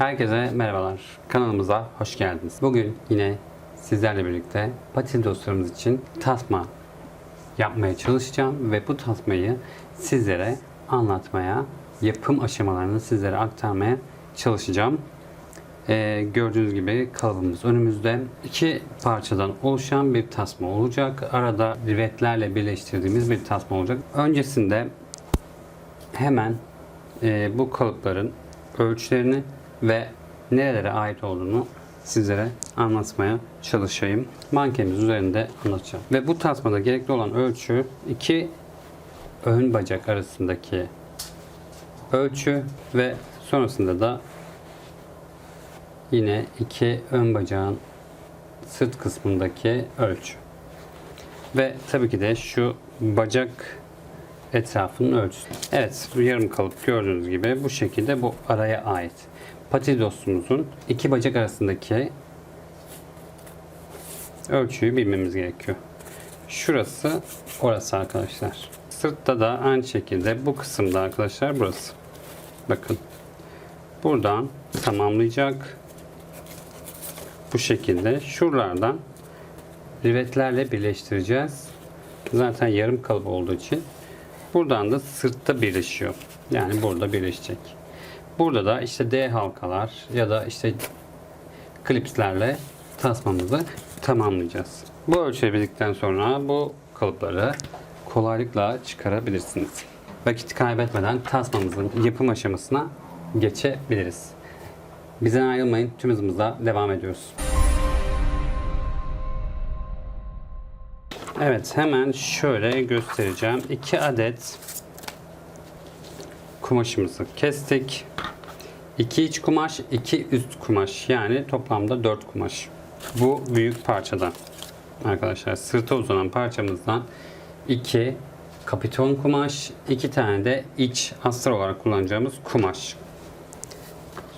Herkese merhabalar. Kanalımıza hoş geldiniz. Bugün yine sizlerle birlikte patin dostlarımız için tasma yapmaya çalışacağım ve bu tasmayı sizlere anlatmaya, yapım aşamalarını sizlere aktarmaya çalışacağım. Ee, gördüğünüz gibi kalıbımız önümüzde. iki parçadan oluşan bir tasma olacak. Arada rivetlerle birleştirdiğimiz bir tasma olacak. Öncesinde hemen e, bu kalıpların ölçülerini ve nerelere ait olduğunu sizlere anlatmaya çalışayım. Mankenimiz üzerinde anlatacağım. Ve bu tasmada gerekli olan ölçü iki ön bacak arasındaki ölçü ve sonrasında da yine iki ön bacağın sırt kısmındaki ölçü. Ve tabii ki de şu bacak etrafının ölçüsü. Evet, yarım kalıp gördüğünüz gibi bu şekilde bu araya ait. Pati dostumuzun iki bacak arasındaki ölçüyü bilmemiz gerekiyor. Şurası orası arkadaşlar. Sırtta da aynı şekilde bu kısımda arkadaşlar burası. Bakın. Buradan tamamlayacak. Bu şekilde şuralardan rivetlerle birleştireceğiz. Zaten yarım kalıp olduğu için buradan da sırtta birleşiyor. Yani burada birleşecek. Burada da işte D halkalar ya da işte klipslerle tasmamızı tamamlayacağız. Bu ölçüyü bildikten sonra bu kalıpları kolaylıkla çıkarabilirsiniz. Vakit kaybetmeden tasmamızın yapım aşamasına geçebiliriz. Bizden ayrılmayın. Tüm hızımızla devam ediyoruz. Evet hemen şöyle göstereceğim. 2 adet kumaşımızı kestik. 2 iç kumaş, 2 üst kumaş. Yani toplamda 4 kumaş. Bu büyük parçadan. Arkadaşlar sırta uzanan parçamızdan 2 kapiton kumaş, 2 tane de iç astar olarak kullanacağımız kumaş.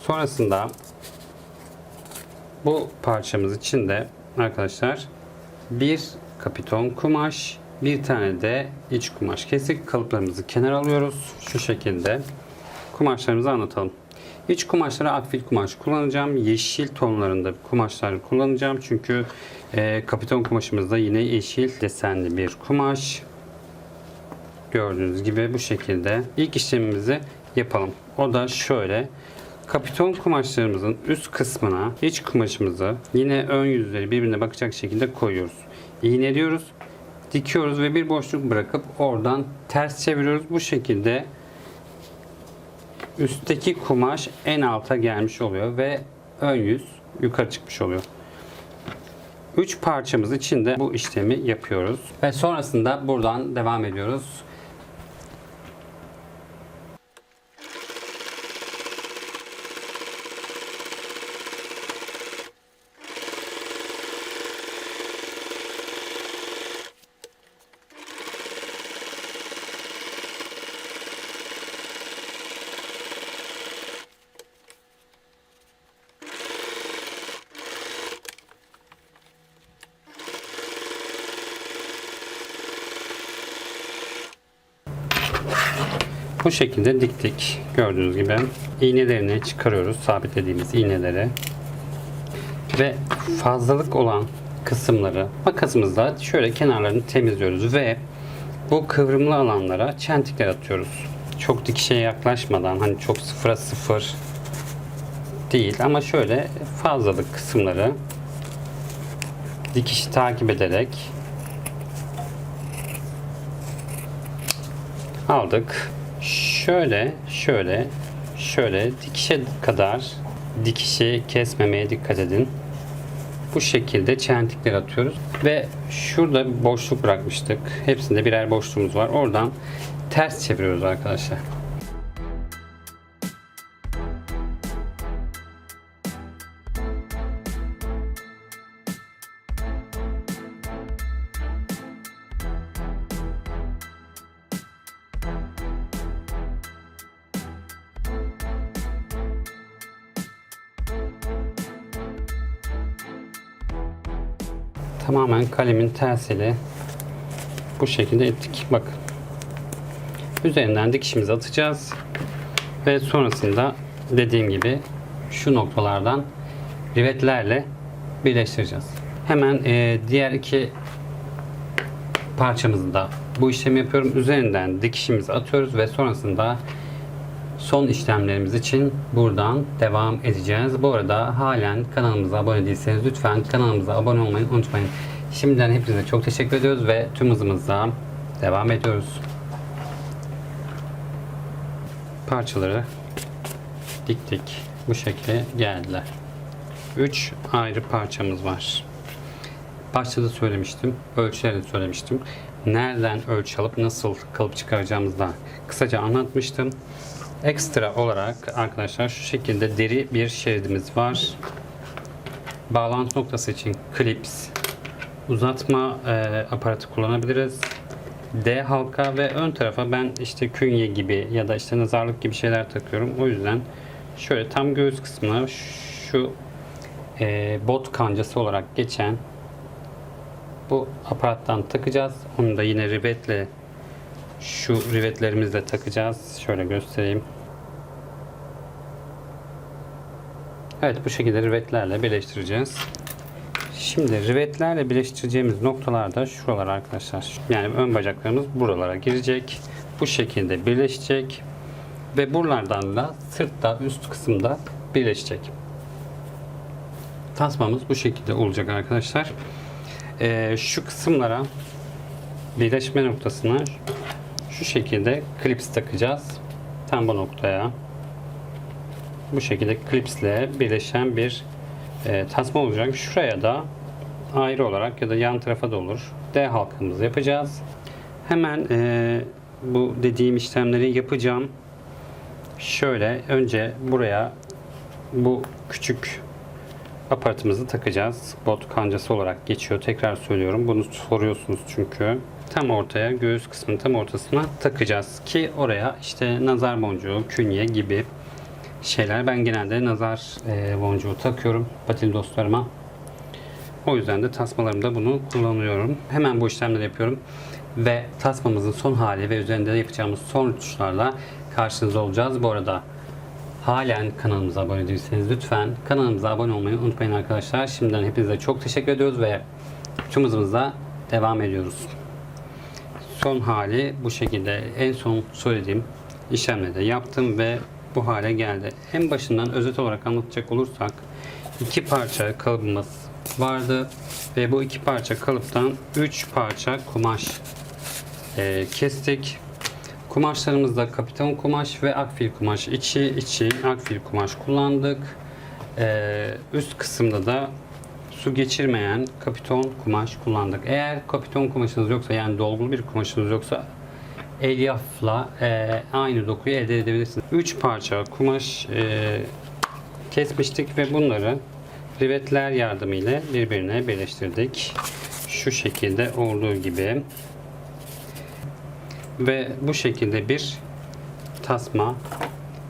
Sonrasında bu parçamız için de arkadaşlar bir kapiton kumaş, bir tane de iç kumaş kesik kalıplarımızı kenara alıyoruz. Şu şekilde kumaşlarımızı anlatalım. İç kumaşlara akfil kumaş kullanacağım. Yeşil tonlarında kumaşlar kullanacağım. Çünkü e, kapiton kumaşımızda yine yeşil desenli bir kumaş. Gördüğünüz gibi bu şekilde ilk işlemimizi yapalım. O da şöyle. Kapiton kumaşlarımızın üst kısmına iç kumaşımızı yine ön yüzleri birbirine bakacak şekilde koyuyoruz. İğneliyoruz, dikiyoruz ve bir boşluk bırakıp oradan ters çeviriyoruz. Bu şekilde üstteki kumaş en alta gelmiş oluyor ve ön yüz yukarı çıkmış oluyor. 3 parçamız için de bu işlemi yapıyoruz. Ve sonrasında buradan devam ediyoruz. Bu şekilde diktik. Gördüğünüz gibi iğnelerini çıkarıyoruz. Sabitlediğimiz iğneleri. Ve fazlalık olan kısımları makasımızla şöyle kenarlarını temizliyoruz ve bu kıvrımlı alanlara çentikler atıyoruz. Çok dikişe yaklaşmadan hani çok sıfıra sıfır değil ama şöyle fazlalık kısımları dikişi takip ederek aldık. Şöyle, şöyle, şöyle dikişe kadar dikişi kesmemeye dikkat edin. Bu şekilde çentikler atıyoruz ve şurada boşluk bırakmıştık. Hepsinde birer boşluğumuz var. Oradan ters çeviriyoruz arkadaşlar. Tamamen kalemin tersiyle bu şekilde ettik. Bakın. Üzerinden dikişimizi atacağız. Ve sonrasında dediğim gibi şu noktalardan rivetlerle birleştireceğiz. Hemen e, diğer iki parçamızı da bu işlemi yapıyorum. Üzerinden dikişimizi atıyoruz ve sonrasında son işlemlerimiz için buradan devam edeceğiz. Bu arada halen kanalımıza abone değilseniz lütfen kanalımıza abone olmayı unutmayın. Şimdiden hepinize çok teşekkür ediyoruz ve tüm hızımızla devam ediyoruz. Parçaları diktik. Bu şekilde geldiler. 3 ayrı parçamız var. Başta da söylemiştim. Ölçüleri de söylemiştim. Nereden ölçü alıp nasıl kalıp çıkaracağımızı da kısaca anlatmıştım. Ekstra olarak arkadaşlar şu şekilde deri bir şeridimiz var. Bağlantı noktası için klips, uzatma e, aparatı kullanabiliriz. D halka ve ön tarafa ben işte künye gibi ya da işte nazarlık gibi şeyler takıyorum. O yüzden şöyle tam göğüs kısmına şu e, bot kancası olarak geçen bu aparattan takacağız. Onu da yine rivetle şu rivetlerimizle takacağız. Şöyle göstereyim. Evet bu şekilde rivetlerle birleştireceğiz. Şimdi rivetlerle birleştireceğimiz noktalarda şuralar arkadaşlar. Yani ön bacaklarımız buralara girecek. Bu şekilde birleşecek. Ve buralardan da sırtta üst kısımda birleşecek. Tasmamız bu şekilde olacak arkadaşlar. Ee, şu kısımlara birleşme noktasına şu şekilde klips takacağız. Tam bu noktaya. Bu şekilde klipsle birleşen bir e, tasma olacak. Şuraya da ayrı olarak ya da yan tarafa da olur. D halkamızı yapacağız. Hemen e, bu dediğim işlemleri yapacağım. Şöyle önce buraya bu küçük aparatımızı takacağız. Bot kancası olarak geçiyor. Tekrar söylüyorum. Bunu soruyorsunuz çünkü. Tam ortaya, göğüs kısmının tam ortasına takacağız ki oraya işte nazar boncuğu, künye gibi şeyler. Ben genelde nazar e, boncuğu takıyorum patil dostlarıma. O yüzden de tasmalarımda bunu kullanıyorum. Hemen bu işlemleri yapıyorum. Ve tasmamızın son hali ve üzerinde de yapacağımız son rötuşlarla karşınızda olacağız. Bu arada halen kanalımıza abone değilseniz lütfen kanalımıza abone olmayı unutmayın arkadaşlar. Şimdiden hepinize çok teşekkür ediyoruz ve tüm hızımızla devam ediyoruz. Son hali bu şekilde en son söylediğim işlemleri de yaptım ve bu hale geldi. En başından özet olarak anlatacak olursak iki parça kalıbımız vardı ve bu iki parça kalıptan üç parça kumaş e, kestik. Kumaşlarımızda kapiton kumaş ve akfil kumaş içi içi akfil kumaş kullandık. E, üst kısımda da su geçirmeyen kapiton kumaş kullandık. Eğer kapiton kumaşınız yoksa yani dolgulu bir kumaşınız yoksa elyafla e, aynı dokuyu elde edebilirsiniz. 3 parça kumaş e, kesmiştik ve bunları rivetler yardımıyla birbirine birleştirdik. Şu şekilde olduğu gibi ve bu şekilde bir tasma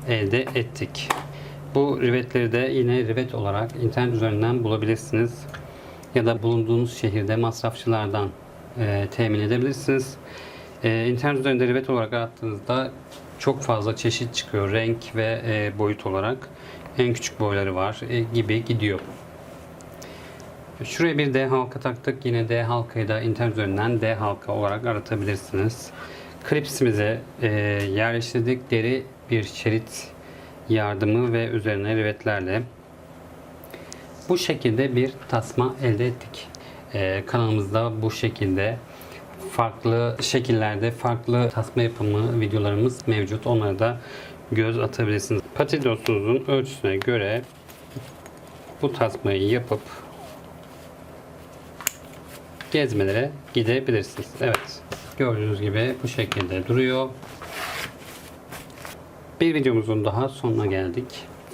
elde ettik. Bu rivetleri de yine rivet olarak internet üzerinden bulabilirsiniz. Ya da bulunduğunuz şehirde masrafçılardan e, temin edebilirsiniz. E, internet üzerinde rivet olarak arattığınızda çok fazla çeşit çıkıyor renk ve e, boyut olarak. En küçük boyları var e, gibi gidiyor. Şuraya bir D halka taktık. Yine D halkayı da internet üzerinden D halka olarak aratabilirsiniz. Klipsimizi e, yerleştirdik. Deri bir şerit yardımı ve üzerine rivetlerle bu şekilde bir tasma elde ettik. Ee, kanalımızda bu şekilde farklı şekillerde farklı tasma yapımı videolarımız mevcut. Onlara da göz atabilirsiniz. Patidosunuzun ölçüsüne göre bu tasmayı yapıp gezmelere gidebilirsiniz. Evet. Gördüğünüz gibi bu şekilde duruyor. Bir videomuzun daha sonuna geldik.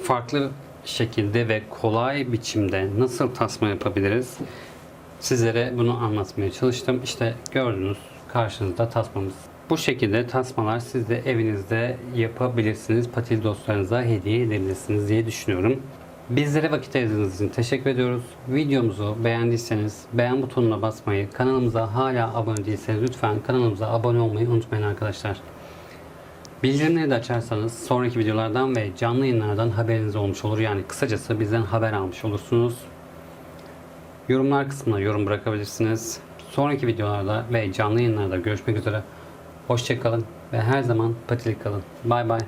Farklı şekilde ve kolay biçimde nasıl tasma yapabiliriz? Sizlere bunu anlatmaya çalıştım. İşte gördünüz karşınızda tasmamız. Bu şekilde tasmalar siz de evinizde yapabilirsiniz. Patil dostlarınıza hediye edebilirsiniz diye düşünüyorum. Bizlere vakit ayırdığınız için teşekkür ediyoruz. Videomuzu beğendiyseniz beğen butonuna basmayı, kanalımıza hala abone değilseniz lütfen kanalımıza abone olmayı unutmayın arkadaşlar. Bildirimleri de açarsanız sonraki videolardan ve canlı yayınlardan haberiniz olmuş olur. Yani kısacası bizden haber almış olursunuz. Yorumlar kısmına yorum bırakabilirsiniz. Sonraki videolarda ve canlı yayınlarda görüşmek üzere. Hoşçakalın ve her zaman patilik kalın. Bay bay.